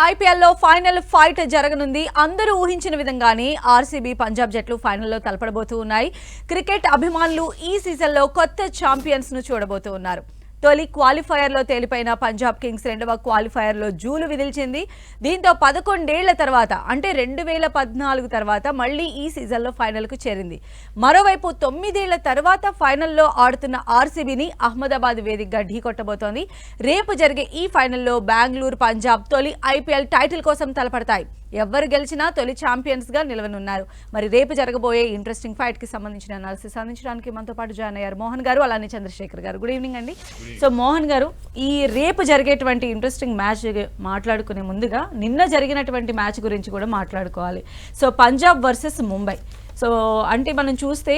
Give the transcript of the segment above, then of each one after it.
ఐపీఎల్లో final fight జరగనుంది. అందరూ ఊహించిన విధంగానే ఆర్సీబీ పంజాబ్ జట్లు ఫైనల్లో తలపడబోతూ ఉన్నాయి. క్రికెట్ అభిమానులు ఈ సీజన్లో కొత్త ఛాంపియన్స్ను చూడబోతూ ఉన్నారు. తొలి క్వాలిఫైయర్లో తేలిపోయిన పంజాబ్ కింగ్స్ రెండవ క్వాలిఫైయర్లో జూలు విదిల్చింది. దీంతో పదకొండేళ్ళ తర్వాత అంటే రెండు వేల పద్నాలుగు తర్వాత మళ్ళీ ఈ సీజన్లో ఫైనల్కు చేరింది. మరోవైపు తొమ్మిదేళ్ళ తర్వాత ఫైనల్లో ఆడుతున్న ఆర్సీబీని అహ్మదాబాద్ వేదికగా ఢీకొట్టబోతోంది రేపు జరిగే ఈ ఫైనల్లో బెంగళూరు పంజాబ్ తొలి ఐపీఎల్ టైటిల్ కోసం తలపడతాయి. ఎవరు గెలిచినా తొలి ఛాంపియన్స్గా నిలవనున్నారు. మరి రేపు జరగబోయే ఇంట్రెస్టింగ్ ఫైట్కి సంబంధించిన అనాలిసిస్ అందించడానికి మనతో పాటు జాయిన్ అయ్యారు మోహన్ గారు అలానే చంద్రశేఖర్ గారు. గుడ్ ఈవినింగ్ అండి. సో మోహన్ గారు ఈ రేపు జరిగేటువంటి ఇంట్రెస్టింగ్ మ్యాచ్ మాట్లాడుకునే ముందుగా నిన్న జరిగినటువంటి మ్యాచ్ గురించి కూడా మాట్లాడుకోవాలి. So Punjab versus Mumbai so అంటే మనం చూస్తే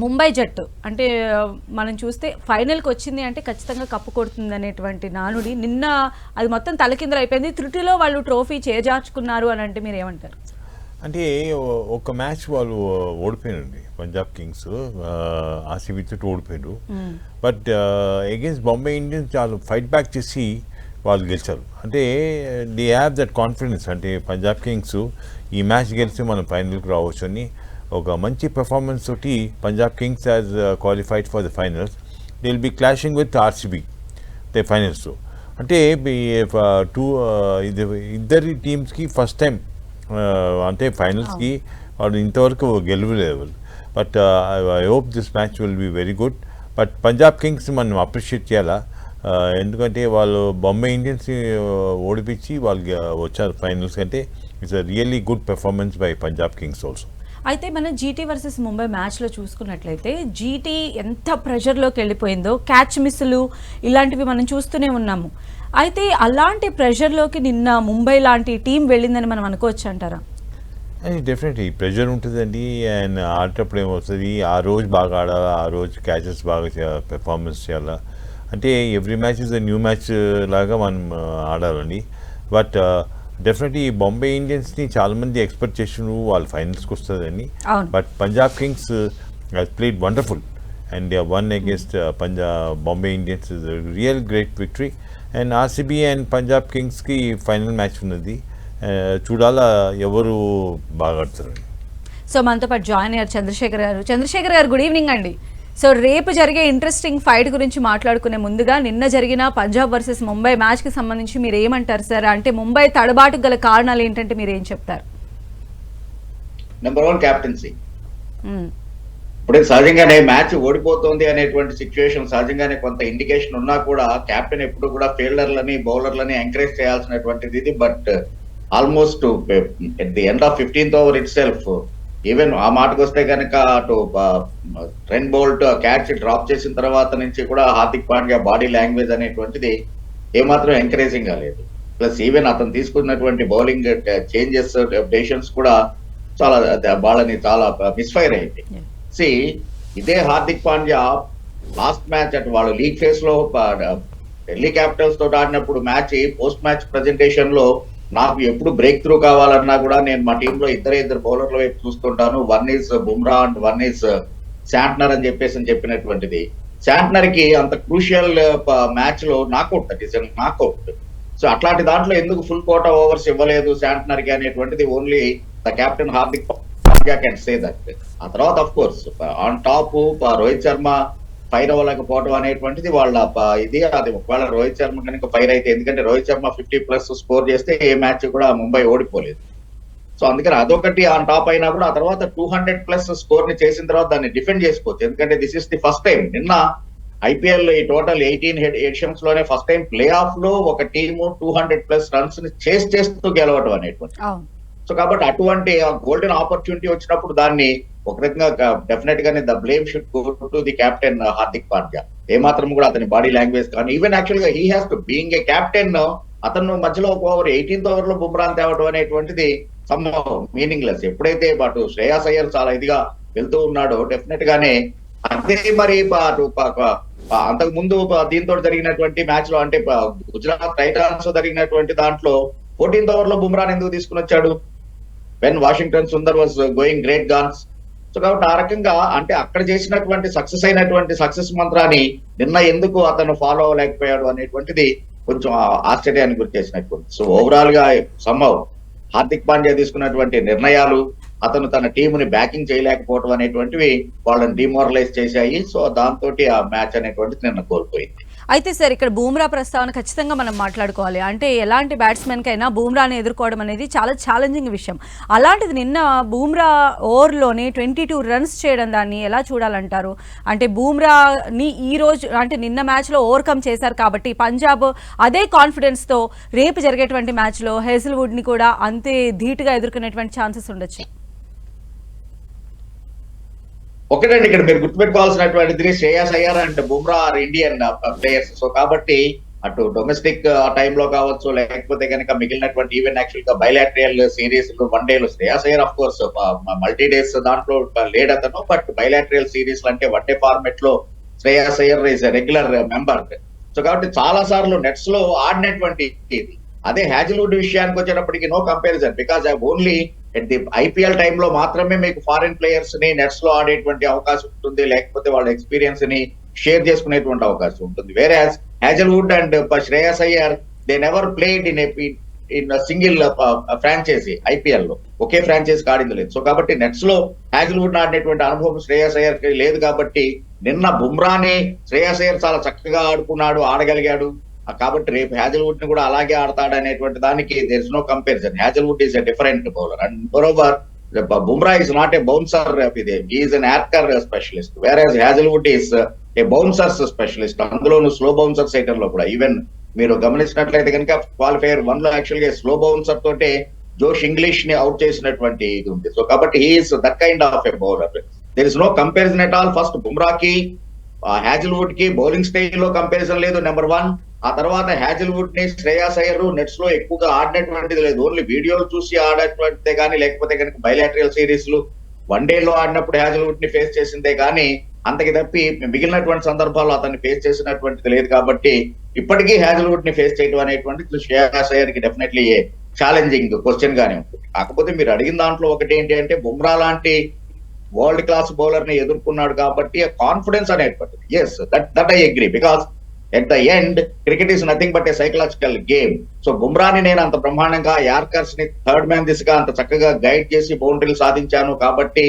ముంబై జట్టు. అంటే మనం చూస్తే ఫైనల్కి వచ్చింది అంటే ఖచ్చితంగా కప్పు కొడుతుంది అనేటువంటి నానుడి నిన్న అది మొత్తం తలకిందులు అయిపోయింది. త్రుటిలో వాళ్ళు ట్రోఫీ చేజార్చుకున్నారు అని అంటే మీరు ఏమంటారు అంటే ఒక మ్యాచ్ వాళ్ళు ఓడిపోయారండి. పంజాబ్ కింగ్స్ ఆర్సీబీ తోటి ఓడిపోయారు బట్ అగేన్స్ట్ బాంబే ఇండియన్స్ వాళ్ళు ఫైట్ బ్యాక్ చేసి వాళ్ళు గెలిచారు. అంటే దే హ్యావ్ దట్ కాన్ఫిడెన్స్. అంటే పంజాబ్ కింగ్స్ ఈ మ్యాచ్ గెలిచి మనం ఫైనల్కి రావచ్చు అని ఒక మంచి పెర్ఫార్మెన్స్ తోటి Punjab kings has qualified for the finals they will be clashing with RCB they finals అంటే టూ ఇది ఇద్దరి టీమ్స్కి ఫస్ట్ టైం అంటే ఫైనల్స్కి వాడు ఇంతవరకు గెలవలేదు but I hope this match will be very good but Punjab kings మనం అప్రిషియేట్ చేయాలా? Uh, ఎందుకంటే వాళ్ళు బొంబై ఇండియన్స్ని ఓడిపించి వాళ్ళు వచ్చారు ఫైనల్స్ అంటే it's a really good performance by Punjab kings also అయితే మనం జీటీ వర్సెస్ ముంబై మ్యాచ్లో చూసుకున్నట్లయితే జీటీ ఎంత ప్రెషర్లోకి వెళ్ళిపోయిందో క్యాచ్ మిస్లు ఇలాంటివి మనం చూస్తూనే ఉన్నాము. అయితే అలాంటి ప్రెషర్లోకి నిన్న ముంబై లాంటి టీం వెళ్ళిందని మనం అనుకోవచ్చు అంటారా? డెఫినెట్లీ ప్రెషర్ ఉంటుందండి. అండ్ ఆడేటప్పుడు ఏమవుతుంది ఆ రోజు బాగా ఆడాలా? ఆ రోజు క్యాచెస్ బాగా పెర్ఫార్మెన్స్ చేయాలా? అంటే every match is new match లాగా మనం ఆడాలండి. బట్ డెఫినెట్లీ బాంబే ఇండియన్స్ని చాలామంది ఎక్స్పెక్ట్ చేసినారు. వాళ్ళు ఫైనల్స్కి వస్తుందని. But Punjab kings played wonderful and won against Punjab Bombay Indians is real great victory and RCB and Punjab కింగ్స్కి final match ఉన్నది. ఆ, చూడాలా ఎవరు బాగా ఆడతారు సో మనతో పాటు జాయిన్ అయ్యారు చంద్రశేఖర్ గారు. చంద్రశేఖర్ గారు గుడ్ ఈవినింగ్ అండి. సో రేపు జరిగే ఇంట్రెస్టింగ్ ఫైట్ గురించి మాట్లాడుకునే ముందుగా నిన్న జరిగిన పంజాబ్ వర్సెస్ ముంబై మ్యాచ్కి సంబంధించి మీరు ఏమంటారు సార్ అంటే ముంబై తడబాటు గల కారణాలు ఏంటంటే మీరు ఏం చెప్తారు? Number one captaincy. ఇప్పుడే సహజంగానే మ్యాచ్ ఓడిపోతుంది అనేటువంటి సిచ్యువేషన్ సహజంగానే కొంత ఇండికేషన్ ఉన్నా కూడా కెప్టెన్ ఎప్పుడు కూడా ఫీల్డర్లని బౌలర్లని ఎంకరేజ్ చేయాల్సినటువంటిది ఇది. But almost at the end of fifteenth over itself even ఆ మాటకు వస్తే కనుక అటు ట్రెండ్ బౌల్ట్ క్యాచ్ డ్రాప్ చేసిన తర్వాత నుంచి కూడా హార్దిక్ పాండ్యా బాడీ లాంగ్వేజ్ అనేటువంటిది ఏమాత్రం ఎంకరేజింగ్గా లేదు ప్లస్ ఈవెన్ అతను తీసుకున్నటువంటి బౌలింగ్ చేంజెస్ డెసిషన్స్ కూడా చాలా వాళ్ళని చాలా మిస్ఫైర్ అయింది. సి ఇదే హార్దిక్ పాండ్యా లాస్ట్ మ్యాచ్ అటు వాళ్ళు లీగ్ ఫేస్లో ఢిల్లీ క్యాపిటల్స్ తోటి ఆడినప్పుడు మ్యాచ్ పోస్ట్ మ్యాచ్ ప్రెజెంటేషన్లో నాకు ఎప్పుడు బ్రేక్ త్రూ కావాలన్నా కూడా నేను మా టీంలో ఇద్దరే ఇద్దరు బౌలర్ల వైపు చూస్తుంటాను. One is Bumrah and one is Santner అని చెప్పేసి అని చెప్పినటువంటిది. శాంట్నర్కి అంత క్రూషియల్ మ్యాచ్లో నాకౌట్ దట్ నాకౌట్ సో అట్లాంటి దాంట్లో ఎందుకు ఫుల్ కోటా ఓవర్స్ ఇవ్వలేదు శాంట్నర్కి అనేటువంటిది only the captain Hardik Pandya can say that ఆ తర్వాత of course on top Rohit Sharma fire అవ్వలేకపోవడం అనేటువంటిది వాళ్ళ ఇది అది ఒకవేళ రోహిత్ శర్మ కనుక ఫైర్ అయితే ఎందుకంటే Rohit Sharma fifty plus score చేస్తే ఏ మ్యాచ్ కూడా ముంబై ఓడిపోలేదు. సో అందుకని అదొకటి ఆన్ టాప్ అయినా కూడా ఆ తర్వాత టూ హండ్రెడ్ ప్లస్ స్కోర్ని చేసిన తర్వాత దాన్ని డిఫెండ్ చేసుకోవచ్చు. ఎందుకంటే this is the first time నిన్న ఐపీఎల్ ఈ టోటల్ ఎయిటీన్ ఎడిషన్స్లోనే ఫస్ట్ టైం ప్లే ఆఫ్లో ఒక టీము టూ హండ్రెడ్ ప్లస్ రన్స్ని చేసి చేస్తూ గెలవడం అనేటువంటి సో కాబట్టి అటువంటి గోల్డెన్ ఆపర్చునిటీ వచ్చినప్పుడు దాన్ని ఒక రకంగా డెఫినెట్ గానే the blame should go to the captain Hardik Pandya ఏమాత్రం కూడా అతని బాడీ లాంగ్వేజ్ కానీ ఈవెన్ యాక్చువల్గా he has to being a captain అతను మధ్యలో ఒక ఓవర్ ఎయిటీన్త్ ఓవర్లో బుమ్రాన్ తేవడం అనేటువంటిది సమ్ మీనింగ్ లెస్ ఎప్పుడైతే అటు శ్రేయాస్ అయ్యర్ చాలా ఇదిగా వెళ్తూ ఉన్నాడో డెఫినెట్ గానే అదే మరి అటు అంతకు ముందు దీంతో జరిగినటువంటి మ్యాచ్లో అంటే గుజరాత్ టైటాన్స్ జరిగినటువంటి దాంట్లో ఫోర్టీన్త్ ఓవర్లో బుమ్రాన్ ఎందుకు తీసుకుని వచ్చాడు? When Washington Sundar was going great guns so కాబట్టి ఆ రకంగా అంటే అక్కడ చేసినటువంటి సక్సెస్ అయినటువంటి సక్సెస్ మంత్రాన్ని నిన్న ఎందుకు అతను ఫాలో అవ్వలేకపోయాడు అనేటువంటిది కొంచెం ఆశ్చర్యానికి గురి చేసినటువంటి సో ఓవరాల్గా సంభవ్ హార్దిక్ పాండ్యా తీసుకున్నటువంటి నిర్ణయాలు అతను తన టీముని బ్యాకింగ్ చేయలేకపోవడం అనేటువంటివి వాళ్ళని డిమోరలైజ్ చేశాయి. సో దాంతో ఆ మ్యాచ్ అనేటువంటిది నిన్న కోల్పోయింది. అయితే సార్ ఇక్కడ బూమ్రా ప్రస్తావన ఖచ్చితంగా మనం మాట్లాడుకోవాలి. అంటే ఎలాంటి బ్యాట్స్మెన్కైనా బూమ్రాని ఎదుర్కోవడం అనేది చాలా ఛాలెంజింగ్ విషయం. అలాంటిది నిన్న బూమ్రా ఓవర్లోనే ట్వంటీ టూ రన్స్ చేయడం దాన్ని ఎలా చూడాలంటారు? అంటే బూమ్రాని ఈ రోజు అంటే నిన్న మ్యాచ్లో ఓవర్కమ్ చేశారు కాబట్టి పంజాబ్ అదే కాన్ఫిడెన్స్తో రేపు జరిగేటువంటి మ్యాచ్లో హెజిల్వుడ్ని కూడా అంతే ధీటుగా ఎదుర్కొనేటువంటి ఛాన్సెస్ ఉండొచ్చు. ఒకటండి ఇక్కడ మీరు గుర్తుపెట్టుకోవాల్సినటువంటిది Shreyas Iyer and Bumrah are Indian uh, players so కాబట్టి అటు డొమెస్టిక్ టైంలో uh, కావచ్చు లేకపోతే కనుక మిగిలినటువంటి ఈవెన్ యాక్చువల్గా bilateral series one డేలు Shreyas Iyer of course multi days దాంట్లో uh, లేడ్ అతను బట్ బైలాట్రియల్ సిరీస్ అంటే one day ఫార్మెట్లో Shreyas Iyer is regular member so కాబట్టి చాలా సార్లు నెట్స్లో ఆడినటువంటి ఇది. అదే హ్యాజిల్వుడ్ విషయానికి వచ్చేటప్పటికి no comparison because I only at the IPL టైంలో మాత్రమే మీకు ఫారిన్ ప్లేయర్స్ని నెట్స్లో ఆడేటువంటి అవకాశం ఉంటుంది. లేకపోతే వాళ్ళ ఎక్స్పీరియన్స్ని షేర్ చేసుకునేటువంటి అవకాశం ఉంటుంది. వేరే Hazlewood and Shreyas Iyer they never played in in single franchise ఐపీఎల్లో. ఒకే ఫ్రాంచైజీ ఆడింది లేదు. సో కాబట్టి నెట్స్లో హ్యాజిల్వుడ్ ఆడినటువంటి అనుభవం శ్రేయస్ అయ్యర్ లేదు కాబట్టి నిన్న బుమ్రాని శ్రేయస్ అయ్యర్ చాలా చక్కగా ఆడుకున్నాడు ఆడగలిగాడు. కాబట్టి రేపు హ్యాజల్వుడ్ని కూడా అలాగే ఆడతాడు అనేటువంటి దానికి there is no comparison Hazlewood is a different bowler and బరోబర్ Bumrah is not a bouncer ఇది ఈజ్ అన్ యార్కర్ స్పెషలిస్ట్ వేరే Hazlewood is a bouncers specialist అందులోను స్లో బౌన్సర్ సైటర్లో కూడా. ఈవెన్ మీరు గమనించినట్లయితే కనుక క్వాలిఫైయర్ వన్లో యాక్చువల్గా స్లో బౌన్సర్ తోటే జోష్ ఇంగ్లీష్ని అవుట్ చేసినటువంటి ఇది ఉంది. సో కాబట్టి he is that kind of a bowler there is no comparison at all first బుమ్రాకి హ్యాజిల్వుడ్కి బౌలింగ్ స్టైల్లో కంపారిజన్ లేదు నెంబర్ వన్ ఆ తర్వాత హ్యాజిల్వుడ్ని శ్రేయాస్ అయ్యర్ నెట్స్లో ఎక్కువగా ఆడినటువంటిది లేదు. ఓన్లీ వీడియోలు చూసి ఆడినటువంటిదే కానీ లేకపోతే కనుక బయలాటరియల్ సిరీస్లు వన్ డేలో ఆడినప్పుడు హ్యాజిల్వుడ్ని ఫేస్ చేసిందే కానీ అంతకి తప్పి మిగిలినటువంటి సందర్భాల్లో అతన్ని ఫేస్ చేసినటువంటిది లేదు కాబట్టి ఇప్పటికీ హ్యాజిల్వుడ్ని ఫేస్ చేయడం అనేటువంటిది శ్రేయాస్ అయ్యర్కి డెఫినెట్లీ ఛాలెంజింగ్ క్వశ్చన్ గానే ఉంటుంది. కాకపోతే మీరు అడిగిన దాంట్లో ఒకటి ఏంటి అంటే బుమ్రా లాంటి వరల్డ్ క్లాస్ బౌలర్ని ఎదుర్కొన్నాడు కాబట్టి కాన్ఫిడెన్స్ అనేటువంటిది. Yes that that I agree because at the end cricket is nothing but a psychological game so బుమ్రాని నేను అంత బ్రహ్మాండంగా యార్కర్స్ని థర్డ్ మ్యాన్ దిశగా అంత చక్కగా గైడ్ చేసి బౌండరీలు సాధించాను కాబట్టి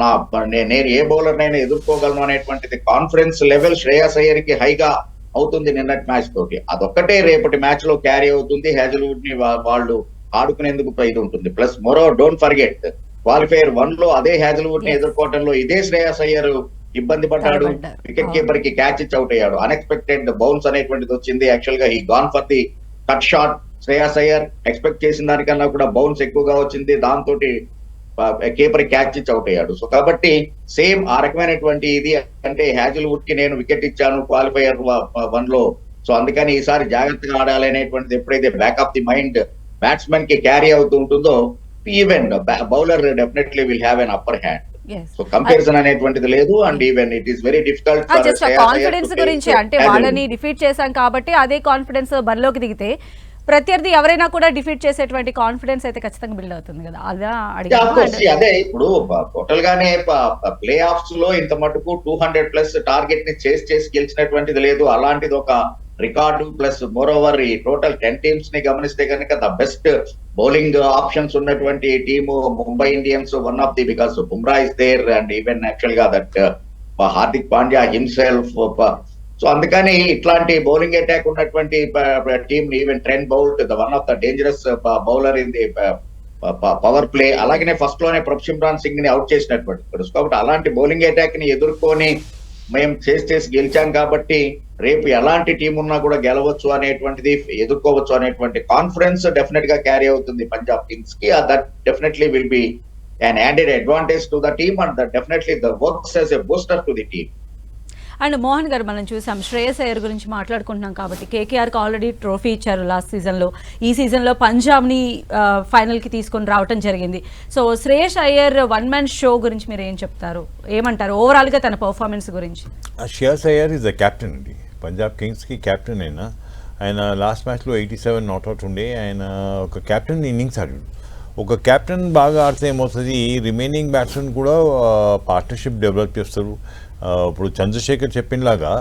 నా నేను ఏ బౌలర్ నైనా ఎదుర్కోగలను అనేటువంటిది కాన్ఫిడెన్స్ లెవెల్ శ్రేయస్ అయ్యర్కి హైగా అవుతుంది నిన్నటి మ్యాచ్ తోటి. అదొక్కటే రేపటి మ్యాచ్లో క్యారీ అవుతుంది హ్యాజల్వుడ్ని వాళ్ళు ఆడుకునేందుకు ఇది ఉంటుంది. ప్లస్ మోరో డోంట్ ఫర్గెట్ క్వాలిఫైయర్ వన్లో అదే హ్యాజల్వుడ్ని. ఎదుర్కోవడంలో ఇదే శ్రేయస్ అయ్యర్ ఇబ్బంది పడ్డాడు. వికెట్. కీపర్కి క్యాచ్ ఇచ్చి అవుట్ అయ్యాడు. అన్ఎక్స్పెక్టెడ్ బౌన్స్ అనేటువంటిది వచ్చింది. యాక్చువల్గా he gone for the cut shot Shreyas Iyer expect చేసిన దానికన్నా కూడా బౌన్స్ ఎక్కువగా వచ్చింది. దాంతో కీపర్ క్యాచ్ ఇచ్చి అవుట్ అయ్యాడు. సో కాబట్టి సేమ్ ఆ రకమైనటువంటి ఇది అంటే హ్యాజిల్వుడ్కి నేను వికెట్ ఇచ్చాను క్వాలిఫైయర్ వన్లో. సో అందుకని ఈసారి జాగ్రత్తగా ఆడాలి అనేటువంటిది ఎప్పుడైతే బ్యాక్ ఆఫ్ ది మైండ్ బ్యాట్స్మెన్కి క్యారీ అవుతూ ఉంటుందో even bowler definitely will have an upper hand. So comparison అనేటువంటిది లేదు and even it is very difficult just confidence గురించి అంటే వాళ్ళని డిఫీట్ చేశాం కాబట్టి అదే కాన్ఫిడెన్స్ బరిలోకి దిగితే ప్రత్యర్థి ఎవరైనా కూడా డిఫీట్ చేసేటువంటి కాన్ఫిడెన్స్ అయితే ఖచ్చితంగా బిల్డ్ అవుతుంది కదా. అదా అదే ఇప్పుడు టోటల్ గానే ప్లే ఆఫ్స్లో ఇంత మటుకు టూ హండ్రెడ్ ప్లస్ టార్గెట్ని చేసి చేసి గెలిచినటువంటిది లేదు. అలాంటిది ఒక రికార్డు ప్లస్ మోర్ ఓవర్ ఈ టోటల్ టెన్ టీమ్స్ని గమనిస్తే కనుక ద బెస్ట్ బౌలింగ్ ఆప్షన్స్ ఉన్నటువంటి team Mumbai Indians one of the because Bumrah is there and even యాక్చువల్గా that uh, Hardik Pandya himself so uh, అందుకని ఇట్లాంటి బౌలింగ్ అటాక్ ఉన్నటువంటి team even Trent Boult the one of the dangerous bowler in the power play అలాగనే ఫస్ట్లోనే Prabh సింగ్ని out చేసినటువంటి కాబట్టి అలాంటి bowling అటాక్ని ఎదుర్కొని మేము చేసి చేసి గెలిచాం కాబట్టి రేపు ఎలాంటి టీం ఉన్నా కూడా గెలవచ్చు అనేటువంటిది ఎదుర్కోవచ్చు అనేటువంటి కాన్ఫిడెన్స్ డెఫినెట్గా క్యారీ అవుతుంది Punjab కింగ్స్కి that definitely will be an added advantage to the team and that definitely the works as a booster to the team. And Mohan garu మనం చూసాం శ్రేయస్ అయ్యర్ గురించి మాట్లాడుకుంటున్నాం కాబట్టి కేకేఆర్కి ఆల్రెడీ ట్రోఫీ ఇచ్చారు లాస్ట్ సీజన్లో ఈ సీజన్లో పంజాబ్ని ఫైనల్కి తీసుకొని రావటం జరిగింది. So Shreyas Iyer one man show గురించి మీరు ఏం చెప్తారు? ఏమంటారు? ఓవరాల్గా తన పర్ఫార్మెన్స్ గురించి. Shreyas Iyer is the captain అండి. పంజాబ్ కింగ్స్కి కెప్టెన్ అయినా. ఆయన లాస్ట్ మ్యాచ్లో ఎయిటీ సెవెన్ నాట్అవుట్ ఉండే. ఆయన ఒక కెప్టెన్ ఇన్నింగ్స్ ఆడాడు. ఒక కెప్టెన్ బాగా ఆడితే ఏమవుతుంది? రిమైనింగ్ బ్యాట్స్మెన్ కూడా పార్ట్నర్షిప్ డెవలప్ చేస్తారు. ఇప్పుడు చంద్రశేఖర్ చెప్పినలాగా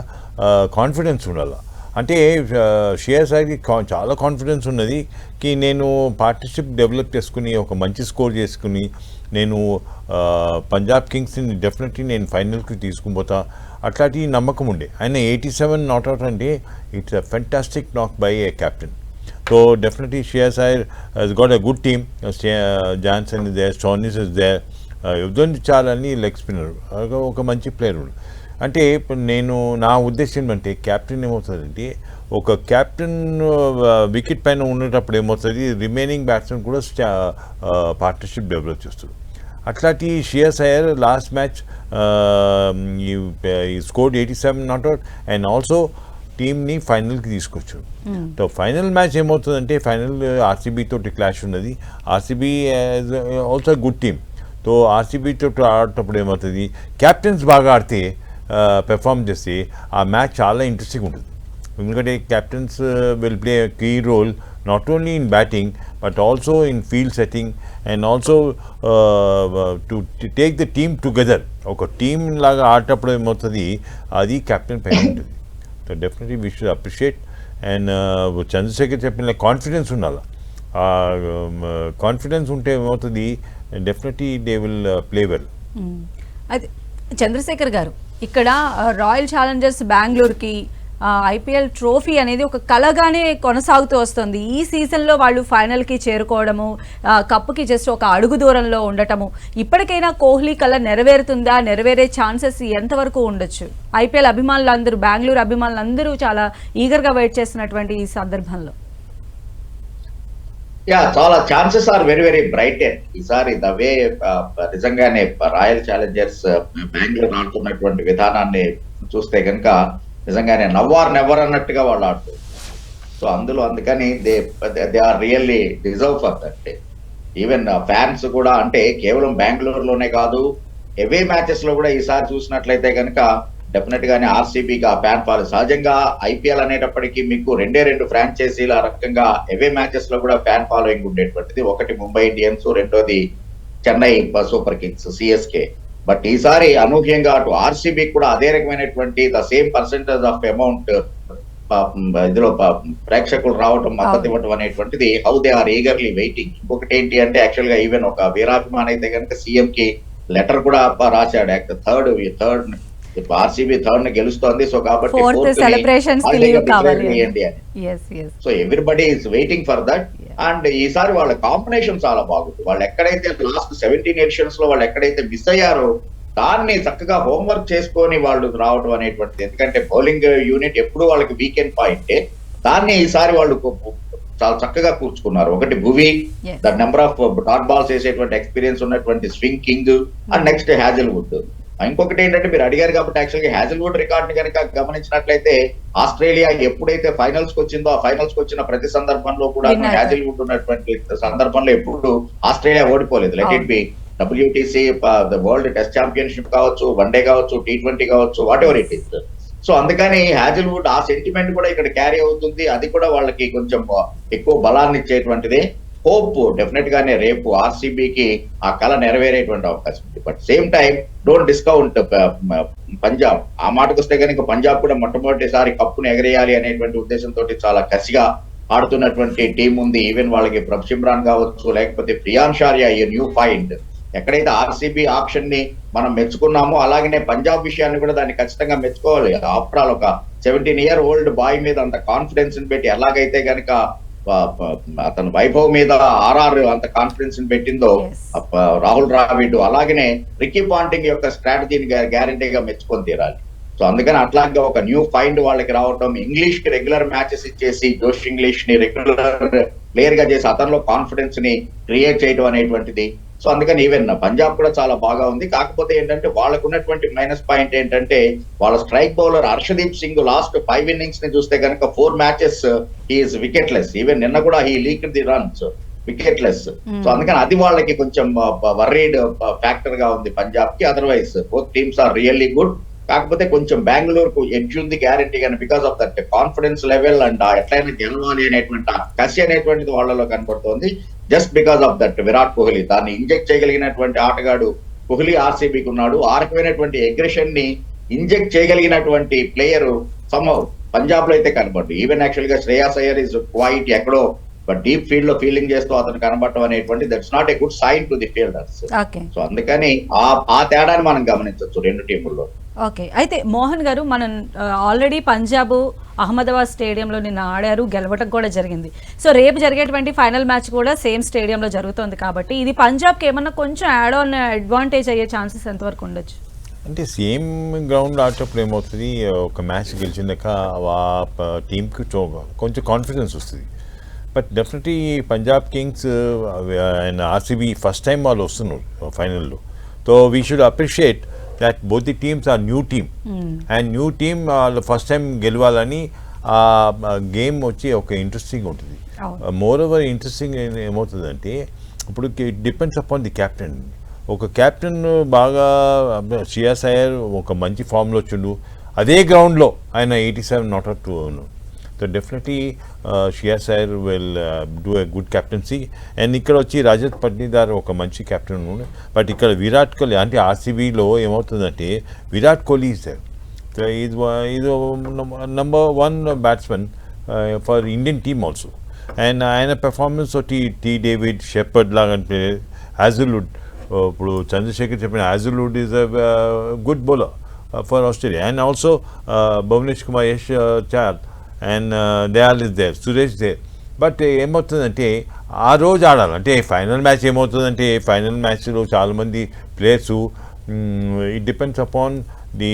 కాన్ఫిడెన్స్ ఉండాలి. అంటే షేర్ సాయికి చాలా కాన్ఫిడెన్స్ ఉన్నది కి నేను పార్ట్నర్షిప్ డెవలప్ చేసుకుని ఒక మంచి స్కోర్ చేసుకుని నేను పంజాబ్ కింగ్స్ని డెఫినెట్లీ నేను ఫైనల్కి తీసుకుపోతా అట్లాంటి నమ్మకం ఉండే. ఆయన ఎయిటీ సెవెన్ నాట్అవుట్ అంటే it's a fantastic knock by a captain so definitely share Sai he's got a good team Jansen is there Stoinis is there యుద్ధం చాలని లెగ్ స్పిన్నర్ ఒక మంచి ప్లేయర్ అంటే నేను నా ఉద్దేశం అంటే క్యాప్టెన్ ఏమవుతుందంటే ఒక క్యాప్టెన్ వికెట్ పైన ఉండేటప్పుడు ఏమవుతుంది రిమైనింగ్ బ్యాట్స్మెన్ కూడా పార్ట్నర్షిప్ డెవలప్ చేస్తారు అట్లాంటి షియర్స్ అయ్యారు last match he scored eighty seven not out and also టీమ్ని ఫైనల్కి తీసుకొచ్చారు సో ఫైనల్ మ్యాచ్ ఏమవుతుందంటే ఫైనల్ ఆర్సీబీ తోటి క్లాష్ ఉన్నది. RCB also good team so RCB తోటి ఆడేటప్పుడు ఏమవుతుంది? క్యాప్టెన్స్ బాగా ఆడితే పెర్ఫామ్ చేస్తే ఆ మ్యాచ్ చాలా ఇంట్రెస్టింగ్ ఉంటుంది. ఎందుకంటే captains will play key role not only in batting but also in field setting and also to take the team together ఒక టీమ్ లాగా ఆడేటప్పుడు ఏమవుతుంది? అది కెప్టెన్ పైన ఉంటుంది. So definitely we should appreciate and Chandrashekar చెప్పిన కాన్ఫిడెన్స్ ఉండాలి. Confidence ఉంటే ఏమవుతుంది? Definitely they will play well అది చంద్రశేఖర్ గారు ఇక్కడ రాయల్ ఛాలెంజర్స్ బెంగళూరుకి ఐపీఎల్ ట్రోఫీ అనేది ఒక కలగానే కొనసాగుతూ వస్తుంది. ఈ సీజన్లో వాళ్ళు ఫైనల్కి చేరుకోవడము కప్పుకి జస్ట్ ఒక అడుగు దూరంలో ఉండటము ఇప్పటికైనా కోహ్లీ కళ నెరవేరుతుందా నెరవేరే ఛాన్సెస్ ఎంతవరకు ఉండొచ్చు? ఐపీఎల్ అభిమానులు అందరూ బెంగళూరు అభిమానులు అందరూ చాలా ఈగర్గా వెయిట్ చేస్తున్నటువంటి ఈ సందర్భంలో. యా చాలా chances are very very bright ఈసారి ద వే నిజంగానే రాయల్ ఛాలెంజర్స్ బెంగళూరు ఆడుతున్నటువంటి విధానాన్ని చూస్తే కనుక నిజంగానే నవ్వార్ నెవర్ అన్నట్టుగా వాళ్ళు ఆడుతారు. సో అందులో అందుకని they they are really deserve for that even fans కూడా అంటే కేవలం బెంగళూరులోనే కాదు ఎవే మ్యాచెస్లో కూడా ఈసారి చూసినట్లయితే కనుక డెఫినెట్ గానే ఆర్సీబీగా ఫ్యాన్ ఫాలో సహజంగా ఐపీఎల్ అనేటప్పటికీ మీకు రెండే రెండు ఫ్రాంచైజీల రకంగా ఎవే మ్యాచెస్లో కూడా ఫ్యాన్ ఫాలోయింగ్ ఉండేటువంటిది. ఒకటి ముంబై ఇండియన్స్ రెండోది Chennai super kings CSK but ఈసారి అనూహ్యంగా అటు ఆర్సీబీ కూడా అదే రకమైనటువంటి the same percentage of amount ఇందులో ప్రేక్షకులు రావటం మద్దతు ఇవ్వటం అనేటువంటిది how they are eagerly waiting ఇంకొకటి ఏంటి అంటే యాక్చువల్గా ఈవెన్ ఒక వీరాభిమాన్ అయితే కనుక సీఎం కి లెటర్ కూడా రాశాడు. థర్డ్ థర్డ్ ఆర్సీబీ థర్డ్ గెలుస్తోంది సో కాబట్టి celebrations so everybody is waiting for that. And ఈసారి వాళ్ళ కాంబినేషన్ చాలా బాగుంది. వాళ్ళు ఎక్కడైతే లాస్ట్ సెవెంటీన్ ఎడిషన్స్లో వాళ్ళు ఎక్కడైతే మిస్ అయ్యారో దాన్ని చక్కగా హోంవర్క్ చేసుకొని వాళ్ళు రావడం అనేటువంటిది. ఎందుకంటే బౌలింగ్ యూనిట్ ఎప్పుడు వాళ్ళకి వీకెండ్ పాయింటే దాన్ని ఈసారి వాళ్ళు చాలా చక్కగా కూర్చుకున్నారు. ఒకటి Bhuvi. The number of dot balls వేసేటువంటి ఎక్స్పీరియన్స్ ఉన్నటువంటి swing king and next Hazlewood ఇంకొకటి ఏంటంటే మీరు అడిగారు కాబట్టి యాక్చువల్గా హ్యాజల్వుడ్ రికార్డ్ని కనుక గమనించినట్లయితే ఆస్ట్రేలియా ఎప్పుడైతే ఫైనల్స్కి వచ్చిందో ఆ ఫైనల్స్కి వచ్చిన ప్రతి సందర్భంలో కూడా. హ్యాజల్వుడ్ ఉన్నటువంటి సందర్భంలో ఎప్పుడు Australia ఓడిపోలేదు. Let it be WTC world test championship కావచ్చు వన్డే కావచ్చు టీ ట్వంటీ కావచ్చు whatever it is so అందుకని హ్యాజల్వుడ్ ఆ సెంటిమెంట్ కూడా ఇక్కడ క్యారీ అవుతుంది. అది కూడా వాళ్ళకి కొంచెం ఎక్కువ బలాన్ని ఇచ్చేటువంటిది హోప్ డెఫినెట్ గానే రేపు ఆర్సీబీకి ఆ కళ నెరవేరేటువంటి అవకాశం ఉంది. But same time don't discount Punjab. ఆ మాటకు వస్తే కనుక పంజాబ్ కూడా మొట్టమొదటిసారి కప్పును ఎగరేయాలి అనేటువంటి ఉద్దేశంతో చాలా కసిగా ఆడుతున్నటువంటి టీం ఉంది. ఈవెన్ వాళ్ళకి ప్రభ్ సిమ్రాన్ కావచ్చు లేకపోతే ప్రియాన్ షార్యా ఈ న్యూ ఫైండ్ ఎక్కడైతే ఆర్సీబీ ఆప్షన్ని మనం మెచ్చుకున్నామో అలాగనే పంజాబ్ విషయాన్ని కూడా దాన్ని ఖచ్చితంగా మెచ్చుకోవాలి. ఆఫ్టర్ ఆల్ ఒక సెవెంటీన్ ఇయర్ ఓల్డ్ బాయ్ మీద అంత కాన్ఫిడెన్స్ పెట్టి ఎలాగైతే గనక అతను వైభవ్ మీద ఆర్ఆర్ అంత కాన్ఫిడెన్స్ పెట్టిందో రాహుల్ ద్రావిడ్ అలాగనే రికీ పాంటింగ్ యొక్క స్ట్రాటజీని గ్యారంటీగా మెచ్చుకొని తీరాలి. సో అందుకని అట్లాగే ఒక న్యూ ఫైండ్ వాళ్ళకి రావటం ఇంగ్లీష్కి రెగ్యులర్ మ్యాచెస్ ఇచ్చేసి జోష్ ఇంగ్లీష్ని రెగ్యులర్ ప్లేయర్గా చేసి అతనిలో కాన్ఫిడెన్స్ని క్రియేట్ చేయడం అనేటువంటిది సో అందుకని ఈవెన్ పంజాబ్ కూడా చాలా బాగా ఉంది. కాకపోతే ఏంటంటే వాళ్ళకు ఉన్నటువంటి మైనస్ పాయింట్ ఏంటంటే వాళ్ళ strike bowler Arshdeep Singh last five ఇన్నింగ్స్ని చూస్తే కనుక four matches he's wicketless even నిన్న కూడా he leak the runs wicketless so అందుకని అది వాళ్ళకి కొంచెం వర్రీడ్ ఫ్యాక్టర్గా ఉంది పంజాబ్కి otherwise both teams are really good కాకపోతే కొంచెం బెంగళూరుకు ఎడ్జ్ ఉంది గ్యారంటీ కానీ because of that confidence level and ఎట్లయినా గెలవాలి అనేటువంటి కసి అనేటువంటిది వాళ్ళలో కనపడుతోంది. Just because of that Virat Kohli దాన్ని ఇంజెక్ట్ చేయగలిగినటువంటి ఆటగాడు కోహ్లీ ఆర్సీబీకి ఉన్నాడు. ఆ రకమైనటువంటి అగ్రెషన్ని ఇంజెక్ట్ చేయగలిగినటువంటి ప్లేయర్ సమ్ పంజాబ్లో అయితే కనబడ్డు ఈవెన్ యాక్చువల్గా శ్రేయాస్ అయ్యర్ ఇస్ క్వైట్ ఎక్కడో డీప్ ఫీల్డ్లో ఫీలింగ్ చేస్తూ అతను కనబడటం అనేటువంటి that's not a good sign to the fielders so అందుకని ఆ ఆ తేడాని మనం గమనించవచ్చు రెండు టీముల్లో. ఓకే అయితే మోహన్ గారు మనం ఆల్రెడీ పంజాబ్ అహ్మదాబాద్ స్టేడియంలో నిన్న ఆడారు గెలవటం కూడా జరిగింది. సో రేపు జరిగేటువంటి ఫైనల్ మ్యాచ్ కూడా సేమ్ స్టేడియంలో జరుగుతుంది కాబట్టి ఇది పంజాబ్కి ఏమన్నా కొంచెం యాడ్ ఆన్ అడ్వాంటేజ్ అయ్యే ఛాన్సెస్ ఎంతవరకు ఉండొచ్చు? అంటే సేమ్ గ్రౌండ్ ఆడేటప్పుడు ఏమవుతుంది ఒక మ్యాచ్ గెలిచినాక ఆ టీంకి కొంచెం కాన్ఫిడెన్స్ వస్తుంది. But definitely Punjab kings and RCB first time వాళ్ళు వస్తున్నారు ఫైనల్లో so we should appreciate that both the teams are new team and new team వాళ్ళు ఫస్ట్ టైం గెలవాలని ఆ గేమ్ వచ్చి ఒక ఇంట్రెస్టింగ్ ఉంటుంది. మోర్ ఓవర్ ఇంట్రెస్టింగ్ ఏమవుతుందంటే ఇప్పుడు డిపెండ్స్ అపాన్ ది కెప్టెన్ ఒక కెప్టెన్ బాగా షియాస్ అయ్యర్ ఒక మంచి ఫామ్లో వచ్చిండు. అదే గ్రౌండ్లో ఆయన eighty seven not out too so definitely Shia Iyer will do a good captaincy and ఇక్కడ వచ్చి రజత్ పట్నీదార్ ఒక మంచి కెప్టెన్ బట్ ఇక్కడ విరాట్ కోహ్లీ అంటే ఆర్సీబీలో ఏమవుతుందంటే విరాట్ కోహ్లీ ఇస్ దేర్ ఇది he's, one batsmen for Indian team also and ఆయన పెర్ఫార్మెన్స్ ఒకటి టీ డేవిడ్ షెపర్డ్ లాగా అంటే యాజులుడ్ ఇప్పుడు చంద్రశేఖర్ చెప్పిన Hazlewood is a good bowler for Australia and also Bhuvnesh Kumar Yash char and Dayal is there Suresh there but ఏమవుతుందంటే ఆ రోజు ఆడాలి. అంటే ఫైనల్ మ్యాచ్ ఏమవుతుందంటే ఫైనల్ మ్యాచ్లో చాలామంది players it depends upon the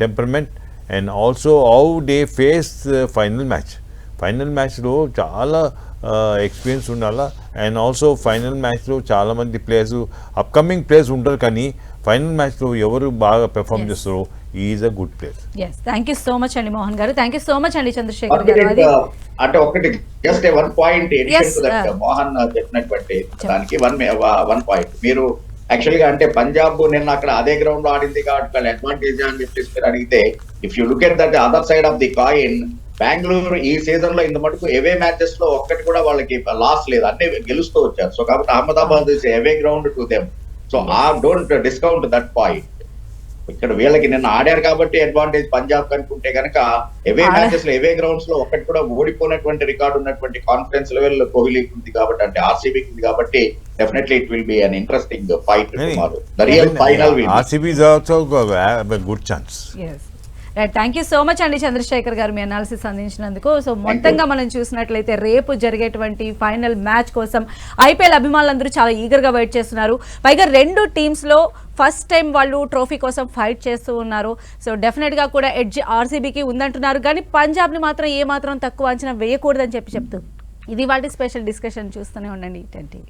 temperament and also how they face final match final మ్యాచ్లో చాలా ఎక్స్పీరియన్స్ ఉండాలా? అండ్ ఆల్సో ఫైనల్ మ్యాచ్లో చాలామంది ప్లేయర్స్ అప్కమింగ్ ప్లేయర్స్ ఉంటారు కానీ ఫైనల్ మ్యాచ్లో ఎవరు బాగా పెర్ఫామ్. చేస్తారో is a good player yes thank you so much అండి మోహన్ గారు. థ్యాంక్ యూ సో మచ్ అండి చంద్రశేఖర్ గారు అంటే ఒకటి just one point Yes, uh, Mohan చెప్పినటువంటి దానికి వన్ వన్ పాయింట్ మీరు యాక్చువల్గా అంటే పంజాబ్ నిన్న అక్కడ అదే గ్రౌండ్లో ఆడింది కాబట్టి వాళ్ళ అడ్వాంటేజ్ అని చెప్పేసి మీరు అడిగితే if you look at that other side of the coin Bengaluru ఈ సీజన్లో ఇంత మటుకు ఎవే మ్యాచెస్లో ఒక్కటి కూడా వాళ్ళకి లాస్ లేదు. అన్ని గెలుస్తూ వచ్చారు. సో కాబట్టి Ahmedabad is away ground to them so uh don't discount that point ఇక్కడ వీళ్ళకి నిన్న ఆడారు కాబట్టి అడ్వాంటేజ్ పంజాబ్ అనుకుంటే కనుక ఎవే మ్యాచెస్లో ఎవే గ్రౌండ్స్లో ఒక్కటి కూడా ఓడిపోయినటువంటి రికార్డు ఉన్నటువంటి కాన్ఫిడెన్స్ లెవెల్ కోహ్లీకి ఉంది కాబట్టి అంటే ఆర్సీబీకి ఉంది కాబట్టి definitely it will be an interesting fight tomorrow the real final RCB good chance right thank you so much అండి చంద్రశేఖర్ గారు మీ అనాలిసిస్ అందించినందుకు. సో మొత్తంగా మనం చూసినట్లయితే రేపు జరిగేటువంటి ఫైనల్ మ్యాచ్ కోసం ఐపీఎల్ అభిమానులందరూ చాలా ఈగర్గా వెయిట్ చేస్తున్నారు. పైగా రెండు టీమ్స్లో ఫస్ట్ టైం వాళ్ళు ట్రోఫీ కోసం ఫైట్ చేస్తూ ఉన్నారు. సో డెఫినెట్గా కూడా ఎడ్జ్ ఆర్సీబీకి ఉందంటున్నారు. కానీ పంజాబ్ని మాత్రం ఏ మాత్రం తక్కువ అంచనా వేయకూడదని చెప్పి చెప్తూ ఇది వాటి స్పెషల్ డిస్కషన్ చూస్తూనే ఉండండి టెన్ టీవీ